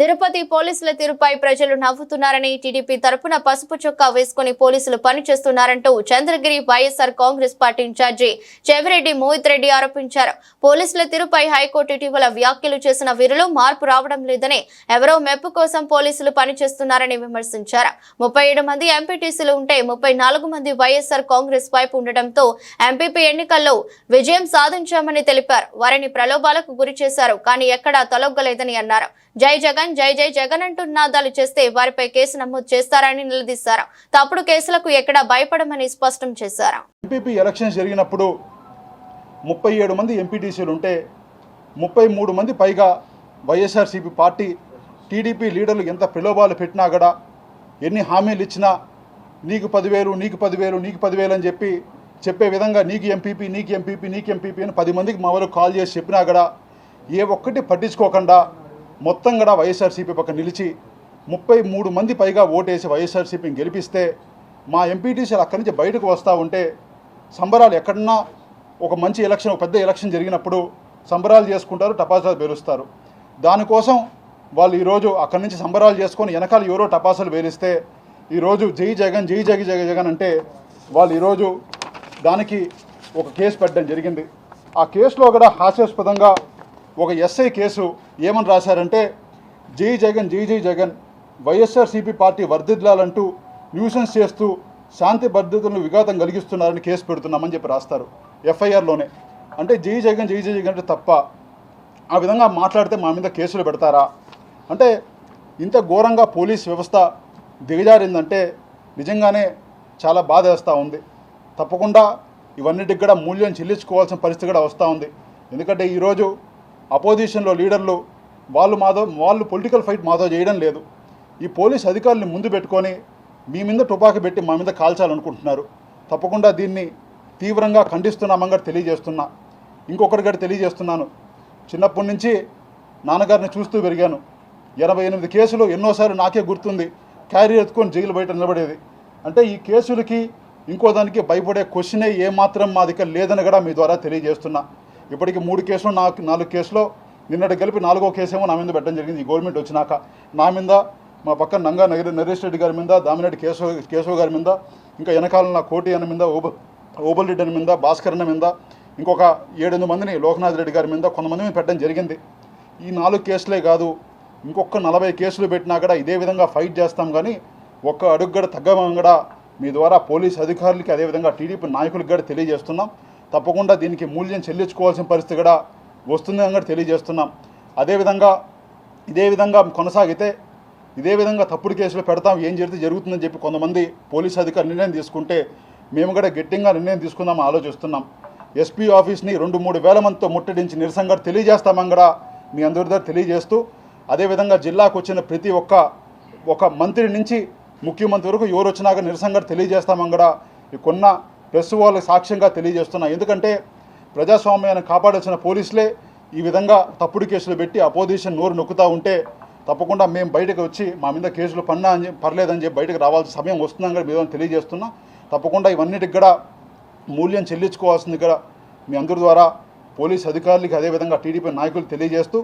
తిరుపతి పోలీసుల తీరుపై ప్రజలు నవ్వుతున్నారని టీడీపీ తరపున పసుపు చొక్కా వేసుకుని పోలీసులు పనిచేస్తున్నారంటూ Chandragiri YSR Congress party incharge Chevireddy Mohith Reddy ఆరోపించారు. పోలీసుల తీరుపై హైకోర్టు ఇటీవల వ్యాఖ్యలు చేసిన వీరిలో మార్పు రావడం లేదని ఎవరో మెప్పు కోసం పోలీసులు పనిచేస్తున్నారని విమర్శించారు. ముప్పై ఏడు మంది ఎంపీటీసీలు ఉంటే ముప్పై నాలుగు మంది వైఎస్ఆర్ కాంగ్రెస్ వైపు ఉండటంతో ఎంపీపీ ఎన్నికల్లో విజయం సాధించామని తెలిపారు. వారిని ప్రలోభాలకు గురి చేశారు కానీ ఎక్కడా తొలగలేదని అన్నారు. జై జగన్ జై జై జగన్ అంటూ నినాదాలు చేస్తే వారిపై కేసు నమోదు చేస్తారని నిలదీశారు. తప్పుడు కేసులకు ఎక్కడా భయపడమని స్పష్టం చేశారు. ఎంపీపీ ఎలక్షన్స్ జరిగినప్పుడు ముప్పై ఏడు మంది ఎంపీటీసీలు ఉంటే ముప్పై మూడు మంది పైగా వైఎస్ఆర్సీపీ పార్టీ టీడీపీ లీడర్లు ఎంత ప్రలోభాలు పెట్టినా కూడా ఎన్ని హామీలు ఇచ్చినా నీకు పదివేలు నీకు పదివేలు నీకు పదివేలు అని చెప్పి చెప్పే విధంగా నీకు ఎంపీపీ నీకు ఎంపీపీ నీకు ఎంపీపీ అని పది మందికి మా వారు కాల్ చేసి చెప్పినా కూడా ఏ ఒక్కటి పట్టించుకోకుండా మొత్తం కూడా వైఎస్ఆర్సీపీ పక్కన నిలిచి ముప్పై మూడు మంది పైగా ఓటేసి వైఎస్ఆర్సీపీని గెలిపిస్తే మా ఎంపీటీసీలు అక్కడి నుంచి బయటకు వస్తూ ఉంటే సంబరాలు ఎక్కడన్నా ఒక మంచి ఎలక్షన్ ఒక పెద్ద ఎలక్షన్ జరిగినప్పుడు సంబరాలు చేసుకుంటారు టపాసాలు పేలుస్తారు. దానికోసం వాళ్ళు ఈరోజు అక్కడి నుంచి సంబరాలు చేసుకొని వెనకాల ఎవరో టపాసాలు పేలిస్తే ఈరోజు జై జగన్ జై జగ జగ జగన్ అంటే వాళ్ళు ఈరోజు దానికి ఒక కేసు పెట్టడం జరిగింది. ఆ కేసులో కూడా హాస్యాస్పదంగా ఒక ఎస్ఐ కేసు ఏమని రాశారంటే జై జగన్ జై జై జగన్ వైఎస్ఆర్సీపీ పార్టీ వర్ధిల్లాలంటూ న్యూసెన్స్ చేస్తూ శాంతి భద్రతలను విఘాతం కలిగిస్తున్నారని కేసు పెడుతున్నామని చెప్పి రాస్తారు ఎఫ్ఐఆర్లోనే. అంటే జై జగన్ జై జై జగన్ అంటే తప్ప ఆ విధంగా మాట్లాడితే మా మీద కేసులు పెడతారా? అంటే ఇంత ఘోరంగా పోలీస్ వ్యవస్థ దిగజారిందంటే నిజంగానే చాలా బాధ వేస్తూ ఉంది. తప్పకుండా ఇవన్నిటికి కూడా మూల్యం చెల్లించుకోవాల్సిన పరిస్థితి కూడా వస్తూ ఉంది. ఎందుకంటే ఈరోజు అపోజిషన్లో లీడర్లు వాళ్ళు మాతో వాళ్ళు పొలిటికల్ ఫైట్ మాతో చేయడం లేదు. ఈ పోలీస్ అధికారుల్ని ముందు పెట్టుకొని మీ మీద టుపాకి పెట్టి మా మీద కాల్చాలనుకుంటున్నారు. తప్పకుండా దీన్ని తీవ్రంగా ఖండిస్తున్నామని కూడా తెలియజేస్తున్నా. ఇంకొకటి కూడా తెలియజేస్తున్నాను. చిన్నప్పటి నుంచి నాన్నగారిని చూస్తూ పెరిగాను. ఎనభై ఎనిమిది కేసులు ఎన్నోసార్లు నాకే గుర్తుంది. క్యారీ ఎత్తుకొని జైలు బయట నిలబడేది. అంటే ఈ కేసులకి ఇంకో దానికి భయపడే క్వశ్చనే ఏమాత్రం మా దగ్గర లేదని కూడా మీ ద్వారా తెలియజేస్తున్నా. ఇప్పటికి మూడు కేసులు నాకు నాలుగు కేసులో నిన్నటి కలిపి నాలుగో కేసేమో నా మీద పెట్టడం జరిగింది. ఈ గవర్నమెంట్ వచ్చినాక నా మీద మా పక్కన నంగా నగర నరేష్ రెడ్డి గారి మీద దామిరెడ్డి కేశవ కేశవ గారి మీద ఇంకా వెనకాల నా కోటి అన్న మీద ఓబ ఓబల్ రెడ్డి అన్న మీద భాస్కర్ అన్న మీద ఇంకొక ఏడెనిమిది మందిని లోకనాథ్ రెడ్డి గారి మీద కొంతమంది మీద పెట్టడం జరిగింది. ఈ నాలుగు కేసులే కాదు ఇంకొక నలభై కేసులు పెట్టినా కూడా ఇదే విధంగా ఫైట్ చేస్తాం కానీ ఒక్క అడుగు కూడా తగ్గమని కూడా మీ ద్వారా పోలీస్ అధికారులకి అదేవిధంగా టీడీపీ నాయకులకు కూడా తెలియజేస్తున్నాం. తప్పకుండా దీనికి మూల్యం చెల్లించుకోవాల్సిన పరిస్థితి కూడా వస్తుందని కూడా తెలియజేస్తున్నాం. అదేవిధంగా ఇదే విధంగా కొనసాగితే ఇదే విధంగా తప్పుడు కేసులు పెడతాం ఏం జరిగితే జరుగుతుందని చెప్పి కొంతమంది పోలీస్ అధికారులు నిర్ణయం తీసుకుంటే మేము కూడా గట్టిగా నిర్ణయం తీసుకుందామని ఆలోచిస్తున్నాం. ఎస్పీ ఆఫీస్ని రెండు మూడు వేల మందితో ముట్టడించి నిరసనగా తెలియజేస్తామని కూడా మీ అందరి దగ్గర తెలియజేస్తూ అదేవిధంగా జిల్లాకు వచ్చిన ప్రతి ఒక్క ఒక మంత్రి నుంచి ముఖ్యమంత్రి వరకు ఎవరు వచ్చినాక నిరసనగా తెలియజేస్తామని కూడా ఈ కొన్న ప్రెస్ వాళ్ళకి సాక్ష్యంగా తెలియజేస్తున్నా. ఎందుకంటే ప్రజాస్వామ్యాన్ని కాపాడాల్సిన పోలీసులే ఈ విధంగా తప్పుడు కేసులు పెట్టి అపోజిషన్ నోరు నొక్కుతూ ఉంటే తప్పకుండా మేము బయటకు వచ్చి మా మీద కేసులు పన్నా అని పర్లేదని చెప్పి బయటకు రావాల్సిన సమయం వస్తుందని కూడా మీద తెలియజేస్తున్నా. తప్పకుండా ఇవన్నిటికి కూడా మూల్యం చెల్లించుకోవాల్సింది కూడా మీ అందరి ద్వారా పోలీస్ అధికారులకి అదేవిధంగా టీడీపీ నాయకులు తెలియజేస్తూ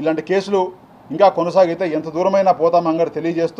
ఇలాంటి కేసులు ఇంకా కొనసాగితే ఎంత దూరమైనా పోతామని కూడా తెలియజేస్తూ